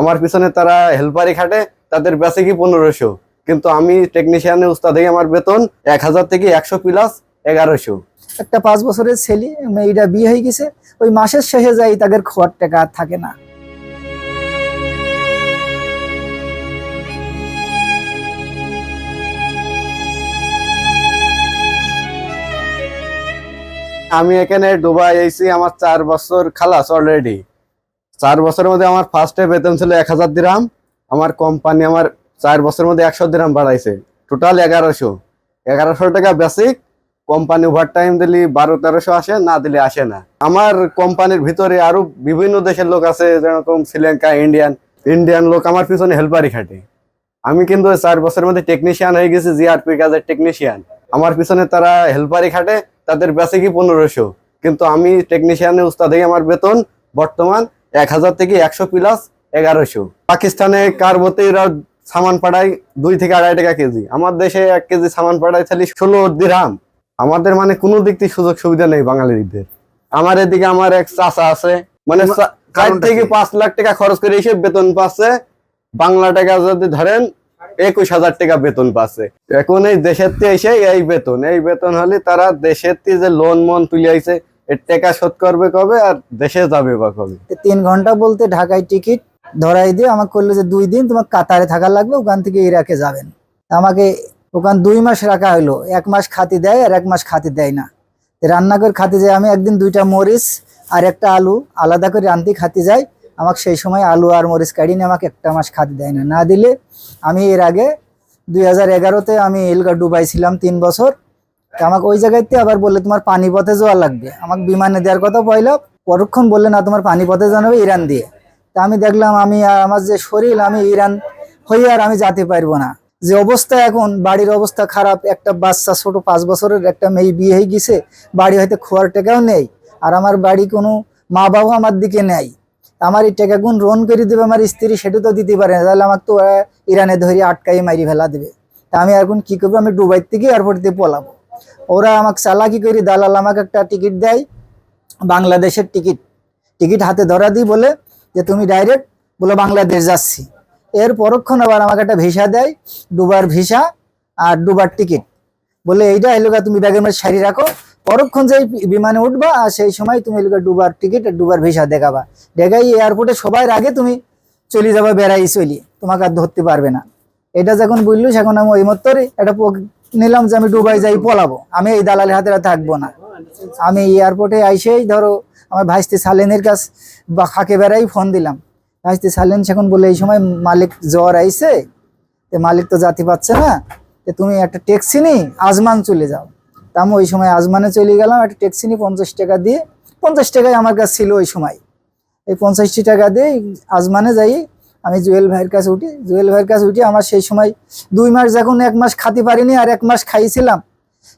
আমার পিছনে তারা হেল্পারি খাটে তাদের বেঁচে কি পনেরোশো? কিন্তু আমি টেকনিশিয়ানের উস্তাদ হয়ে আমার বেতন এক হাজার থেকে একশো প্লাস এগারোশো। একটা পাঁচ বছরের ছেলে মেয়েটা বিয়ে হয়ে গেছে ওই মাসের শেষে যাই তাদের খোয়ার টাকা আর থাকে না। আমি এখানে দুবাই এসেছি আমার চার বছর খালাস অলরেডি চার বছরের মধ্যে আমার ফার্স্টে বেতন ছিল এক হাজার দিরাম আমার কোম্পানি আমার চার বছরের মধ্যে একশো দিরাম বাড়াইছে। টোটাল এগারোশো। এগারোশো টাকা বেসিক কোম্পানি ওভার টাইম দিলি বারো তেরোশো আসে, না দিলে আসে না। আমার কোম্পানির ভিতরে আরও বিভিন্ন দেশের লোক আছে, যেরকম শ্রীলঙ্কা ইন্ডিয়ান ইন্ডিয়ান লোক আমার পিছনে হেল্পারি খাটে। আমি কিন্তু চার বছরের মধ্যে টেকনিশিয়ান হয়ে গেছি জিআরপি কাজের টেকনিশিয়ান আমার পিছনে তারা হেল্পারি খাটে, তাদের বেঁচে কি পনেরোশো। কিন্তু আমি টেকনিশিয়ানের উস্তাদ আমার বেতন, বর্তমান এক হাজার থেকে একশো প্লাস এগারোশো। পাকিস্তানে কারবতে এরা সামান পাঠায় দুই থেকে আড়াই টাকা কেজি। আমার দেশে এক কেজি সামান পাঠায় খালি ষোলো দিরহাম আমাদের মানে কোনো দিক থেকে সুযোগ সুবিধা নেই বাঙালিদের। আমার এদিকে আমার এক চাচা আছে মানে চার থেকে? পাঁচ লাখ টাকা খরচ করে এসে বেতন পাচ্ছে। বাংলা টাকা যদি ধরেন একুশ হাজার টাকা বেতন পাচ্ছে। এখন এই দেশের এসে এই বেতন এই বেতন হলে তারা দেশের যে লোন মন তুলে আইছে এর টাকা শোধ করবে কবে আর দেশে যাবে বা কবে? তিন ঘণ্টা বলতে ঢাকায় টিকিট ধরাই দিয়ে আমাকে করল যে দুই দিন তোমার কাতারে থাকা লাগবে, ওখান থেকে ইরাকে যাবেন। আমাকে ওখান দুই মাস রাখা হলো এক মাস খাতি দেয় আর এক মাস খাতি দেয় না। রান্না করে খাতে যাই আমি একদিন দুইটা মরিচ আর একটা আলু, আলাদা করে রান্তি খাতে যাই আমাকে সেই সময় আলু আর মরিচ কাড়ি নিয়ে আমাকে একটা মাস খাতে দেয় না। না দিলে আমি এর আগে দুই হাজার এগারোতে আমি এলগা ডুবাই ছিলাম তিন বছর আমাকে ওই জায়গাতে আবার বললে, তোমার পানিপথে যাওয়া লাগবে। আমাকে বিমানে দেওয়ার কথা পয়লা পরক্ষণ বললে, না, তোমার পানিপথে জানাবে ইরান দিয়ে। তা আমি দেখলাম, আমি আমার যে শরীর, আমি ইরান হয়ে আর আমি যেতে পারব না। যে অবস্থা এখন, বাড়ির অবস্থা খারাপ, একটা বাচ্চা ছোট পাঁচ বছরের একটা মেয়ে বিয়ে হয়ে গেছে, বাড়ি হয়তো খোয়ার টাকাও নেই, আর আমার বাড়ি কোনো মা বাবা আমার দিকে নেই। আমার এই টাকা গুণ রোন করে দেবে, আমার স্ত্রী সেটা তো দিতে পারে না, তাহলে আমার তো ইরানে ধরে আটকাই মারি ফেলা দেবে। তা আমি এখন কি করব? আমি দুবাই থেকে এয়ারপোর্ট দিয়ে পলাবো। ওরা আমাকে চালাকি করে, দালাল আমাকে একটা টিকিট দেয়, বাংলাদেশের টিকিট টিকিট হাতে ধরা দিই বলে যে তুমি ডাইরেক্ট বলে বাংলাদেশ যাচ্ছি। এর পরক্ষণ আবার আমাকে একটা ভিসা দেয়, দুবার ভিসা আর দুবার টিকিট বলে এইটা এলাকা তুমি ব্যাগের মধ্যে সারি রাখো, পরক্ষণ যেই বিমানে উঠবা, আর সেই সময় তুমি এলাকা দুবার টিকিট আর দুবার ভিসা দেখাবা। দেখাই এয়ারপোর্টে সবার আগে তুমি চলে যাবা, বেড়াই চলি, তোমাকে আর ধরতে পারবে না। এটা যখন বুঝলো, সেখন আমি ওই মতোরই একটা নিলাম যে আমি দুবাই যাই, পলাবো। আমি এই দালালের হাতে থাকব না। আমি এয়ারপোর্টে আইসেই ধরো, আমার ভাইস্তি সালেনের কাছ বা খাকে বেড়াই ফোন দিলাম। ভাইস্তি সালেন সেখন বলে এই সময় মালিক জ্বর আইসে তো মালিক তো জাতি পাচ্ছে না, তো তুমি একটা ট্যাক্সি নি, আজমান চলে যাও। আমি ওই সময় আজমানে চলে গেলাম, একটা ট্যাক্সি নি পঞ্চাশ টাকা দিয়ে, পঞ্চাশ টাকায় আমার কাছে ছিল ওই সময়। এই পঞ্চাশটি টাকা দিয়ে আজমানে যাই আমি জুয়েল ভাইয়ের কাছে উঠি। জুয়েল ভাইয়ের কাছে উঠি, আমার সেই সময় দুই মাস যখন এক মাস খাতে পারিনি আর এক মাস খাইছিলাম,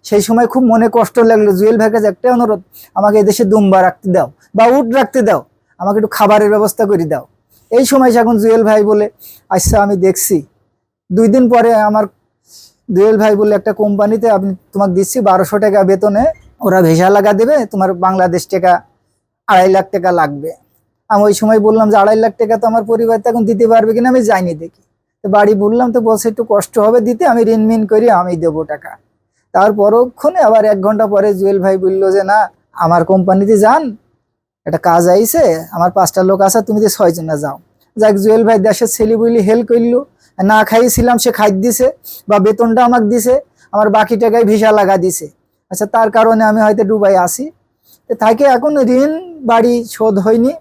সেই সময় খুব মনে কষ্ট লাগল। জুয়েল ভাইয়ের কাছে একটাই অনুরোধ, আমাকে এদেশে দুম্বা রাখতে দাও বা উট রাখতে দাও, আমাকে একটু খাবারের ব্যবস্থা করে দাও। এই সময় যখন জুয়েল ভাই বলে আচ্ছা আমি দেখছি। দুই দিন পরে আমার জুয়েল ভাই বলে, একটা কোম্পানিতে আপনি তোমাকে দিচ্ছি বারোশো টাকা বেতনে, ওরা ভেসা লাগা দেবে, তোমার বাংলাদেশ টাকা আড়াই লাখ টাকা লাগবে। আমি ওই সময় বললাম যে আড়াই লাখ টাকা তো আমার পরিবার তখন দিতে পারবে কিনা আমি যাইনি দেখি। তো বাড়ি বললাম, তো বলছে একটু কষ্ট হবে দিতে, আমি ঋণ মিন করি, আমি দেবো টাকা। তার পরক্ষণে আবার এক ঘণ্টা পরে জুয়েল ভাই বলল যে, না, আমার কোম্পানিতে যান, একটা কাজ আইছে, আমার পাঁচটা লোক আছে, তুমি যে ছয়জনে যাও। যাক, জুয়েল ভাই দেশের ছেলে বলি হেল্প করল না খাইছিলাম, সে খাই দিছে, বা বেতনটা আমাকে দিছে, আমার বাকি টাকায় ভিসা লাগা দিছে। আচ্ছা তার কারণে আমি হয়তো ডুবাই আসি। তো থাকে এখন ঋণ বাড়ি শোধ হয়নি।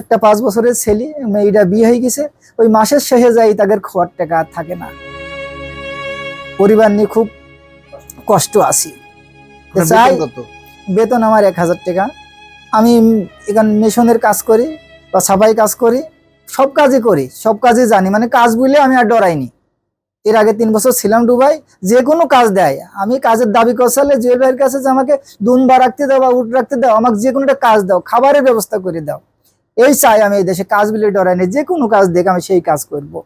একটা পাঁচ বছরের ছেলে মেয়েটা বিয়ে হয়ে গেছে ওই মাসের শেষে যাই তাদের খোয়ার টাকা আর থাকে না। পরিবার নিয়ে খুব কষ্ট আছি। চাই বেতন আমার এক হাজার টাকা। আমি এখানে মেশনের কাজ করি বা সাফাই কাজ করি সব কাজই করি সব কাজই জানি। মানে কাজ বুঝলে আমি আর ডরাইনি। এর আগে তিন বছর ছিলাম ডুবাই যে কোনো কাজ দেয়। আমি কাজের দাবি করছালে জুয়েল ভাইয়ের কাছে যে আমাকে দুম্বা রাখতে দাও বা উঠ রাখতে দাও আমাকে যে কোনো একটা কাজ দাও খাবারের ব্যবস্থা করে দাও। এই চাই আমি এই দেশে কাজ বিলে ডরাইনি যে কোনো কাজ দেখে আমি সেই কাজ করব।